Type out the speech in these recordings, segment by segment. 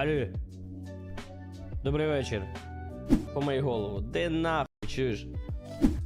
Алло. Добрий вечір. Помий голову. Де нахуй чуєш?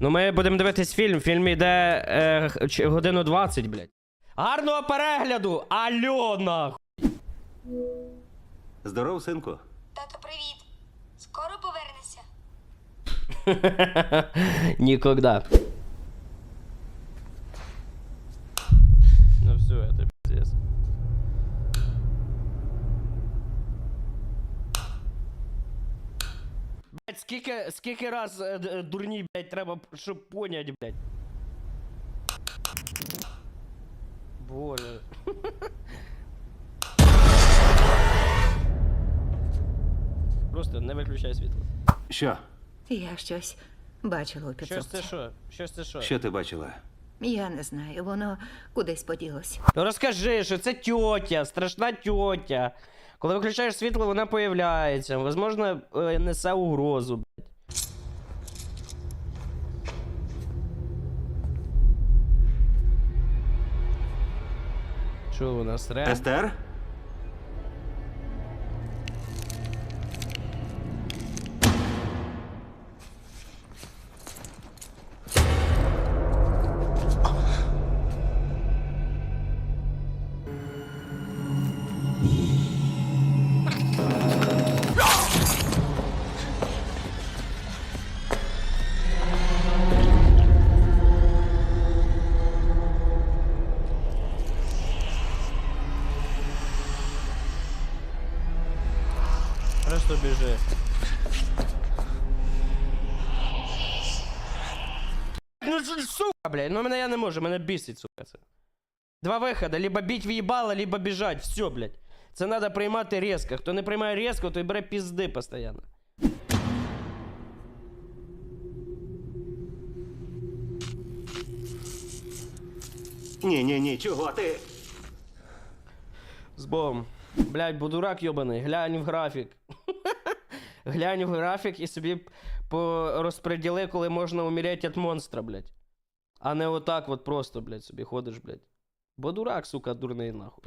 Ну, ми будемо дивитись фільм. Фільм йде е, годину 20, блядь. Гарного перегляду! Алло, нахуй! Здоров, синку. Тато, привіт. Скоро повернешся? Нікогда. Ну все, это пиздец. Скільки, скільки раз е, д- дурні, блядь, треба, щоб понять, блядь. Боже. Просто не виключай світло. Що? Я щось бачила у Щось підсобці. це що? Щось це що? Що ти бачила? Я не знаю, воно кудись поділось. Ну розкажи, що це тьотя, страшна тьотя. Коли виключаєш світло, вона появляється. Возможно, е, несе угрозу, блядь. Що вона сре? Естер? Блядь, ну мене я не можу, мене бісить, сука. Це. Два виходи, либо бить в їбало, либо біжать. Все, блядь. Це треба приймати різко. Хто не приймає різко, той бере пізди постійно. Ні, ні, ні, чого ти? З Богом. Блядь, бо дурак йобаний, глянь в графік. глянь в графік і собі розподіли, коли можна умереть від монстра, блядь. А не отак от просто, блядь, собі ходиш, блядь. Бо дурак, сука, дурний нахуй.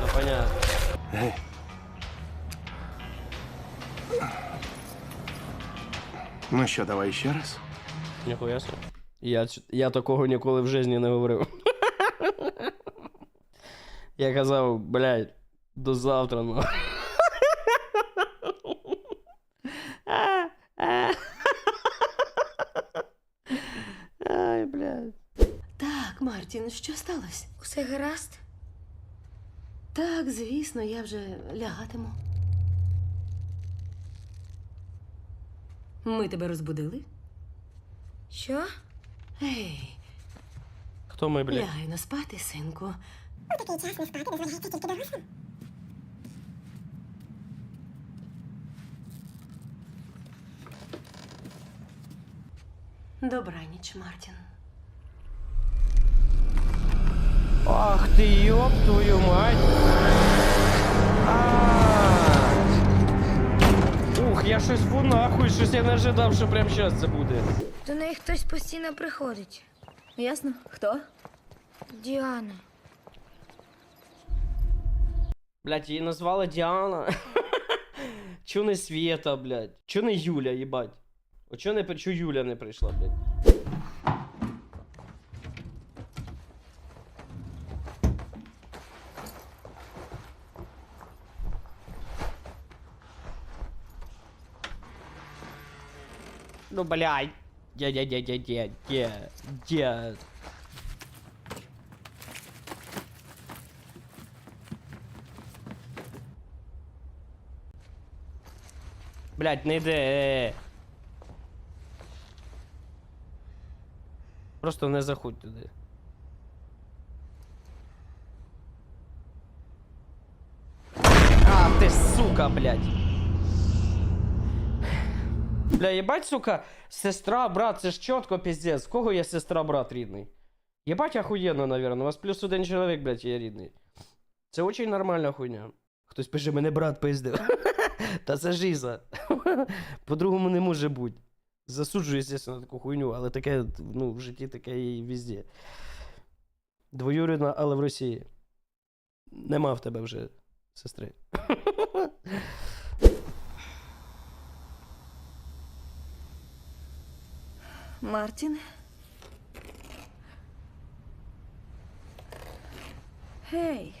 Ну, понятно. Ну що, давай ще раз? Ніхуя собі. Я, я такого ніколи в житті не говорив. Я казав, блядь, до завтра, ну. Ай, блядь. Так, Мартін, що сталося? Усе гаразд? Так, звісно, я вже лягатиму. Ми тебе розбудили? Що? Ей, Хто ми, блядь? лягай на спати, синку. Добраніч, Мартін. Ах ти ёб твою мать! А! Ух, я щось фу нахуй, щось я не ожидав, що прямо зараз це буде. До неї хтось постійно приходить. Ясно? Хто? Діана. Блять, її назвали Діана. Чо не Свєта, блядь? Чо не Юля, їбать? О, чо не чо Юля не прийшла, блядь? Ну, блядь. Дя-дя-дя-дя-дя. Блядь, не йде. е. Просто не заходь туди. А, ти сука, блядь. Бля, єбать, сука, сестра, брат, це ж чітко піздець. Кого є сестра, брат рідний? Єбать охуєнно, наверное. У вас плюс один чоловік, блядь, є рідний. Це очень нормальна хуйня. Хтось пише, мене брат пиздив. Та це жиза. По-другому не може бути. Засуджую, звісно, на таку хуйню, але таке, ну, в житті таке і везде. Двоюрідна, але в Росії. Нема в тебе вже сестри. Мартін? Гей.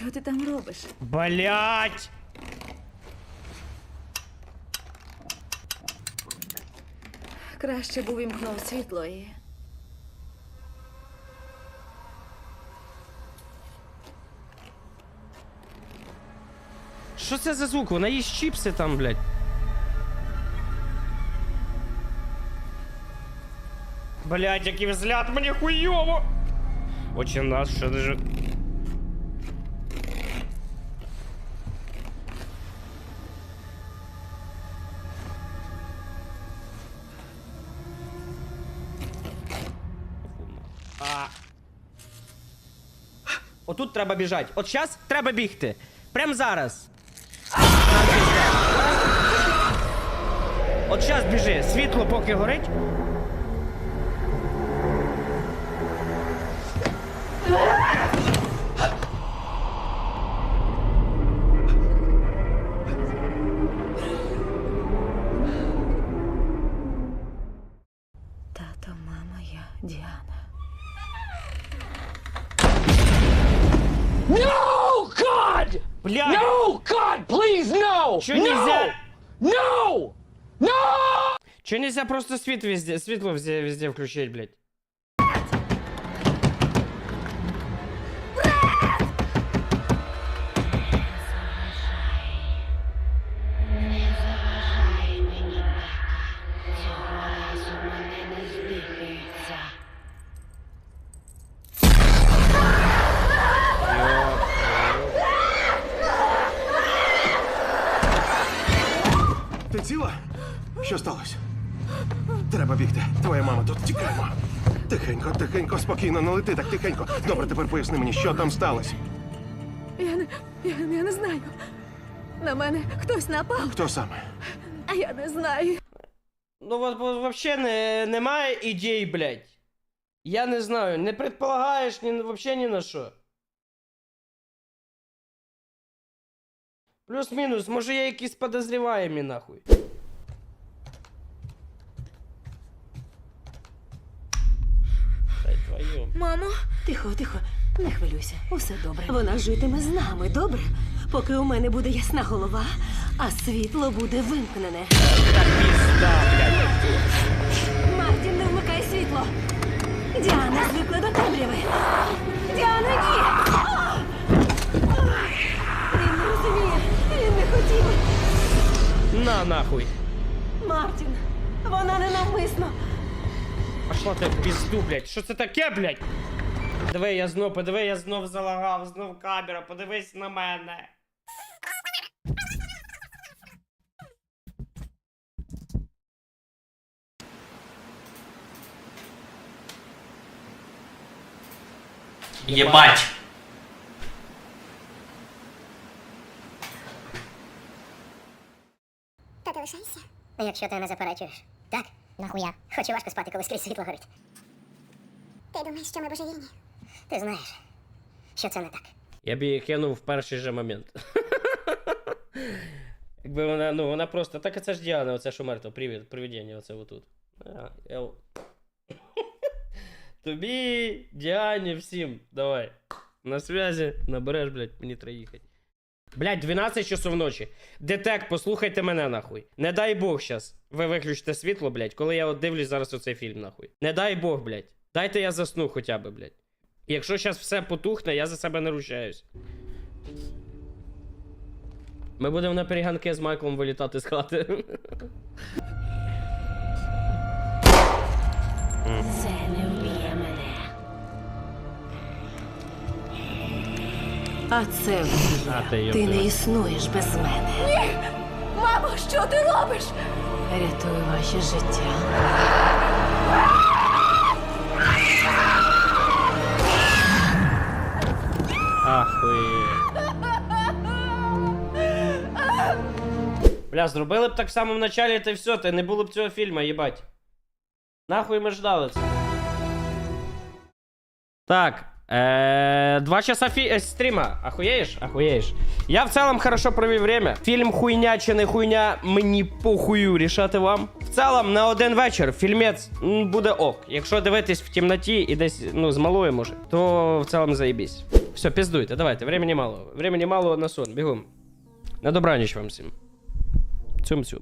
Що ти там робиш? Блять! Краще б увімкнув світло і. Що це за звук? Вона їсть чіпси там, блядь. Блядь, який взгляд, мені хуйово! Очень нас, що даже... Отут треба біжати. От зараз треба бігти. Прям зараз. От зараз біжи. Світло поки горить. No, God! Блядь! No, God, please, no! Чё no! нельзя? No! No! Чё нельзя просто свет везде, светло везде, везде включить, блядь? Твоя мама тут тікаємо. Тихенько, тихенько, спокійно, не лети так тихенько. Добре, тепер поясни мені, що там сталося. Я не, я, я не знаю. На мене хтось напав, Хто саме? а я не знаю. Ну вот, вот вообще не, немає ідей, блядь. Я не знаю, не предполагаєш ні, вообще ні на що. Плюс-мінус, може є якісь подозріваємі нахуй. Дай твою. Мамо, Тихо, тихо, не хвилюйся, усе добре. Вона житиме з нами, добре? Поки у мене буде ясна голова, а світло буде вимкнене. Мартін, не вмикай світло. Діана звикла до темряви. Діана, ні! Він не розуміє, він не хотів. На нахуй. Мартін, вона ненавмисно. Пошла ти в пізду, блядь. Що це таке, блядь? Диви, я знов, подиви, я знов залагав, знов камера, подивись на мене. Єбать! Та ти лишайся. Якщо ти не заперечуєш. Нахуя? Хочу важко спати, коли скрізь світло горить. Ти думаєш, що ми божевільні? Ти знаєш, що це не так. Я б її кинув в перший же момент. Якби вона, ну, вона просто. Так це ж Діана, оце що мертво, привід, привідення, оце отут. А, я... Тобі, Діані, всім, давай. На связі, набереш, блядь, мені треба їхати. Блядь, 12 часов ночі. Детек, послухайте мене нахуй. Не дай Бог щас. Ви виключите світло, блять, коли я от дивлюсь зараз оцей фільм, нахуй. Не дай Бог, блять. Дайте я засну хоча б, блять. Якщо зараз все потухне, я за себе не ручаюсь. Ми будемо на перегонки з Майклом вилітати з хати. А це. А ти, Ти не існуєш без мене. Мамо, що ти робиш? Рятую ваше життя. Ахує. Бля, зробили б так в самому началі, та й все, та не було б цього фільму, їбать. Нахуй ми ждали це. Так. Э, два часа фи- э, стрима. Охуєєш? Охуєєш. Я в цілому хорошо провів время. Фільм хуйня чи не хуйня, мені похую рішати вам. В цілому на один вечір фільмець буде ок. Якщо дивитись в темноті і десь ну, з малою може, то в цілому заєбісь. Все, піздуйте, давайте, времени мало. Времени мало на сон, бігом. На добраніч вам всім. Цьом-цьом.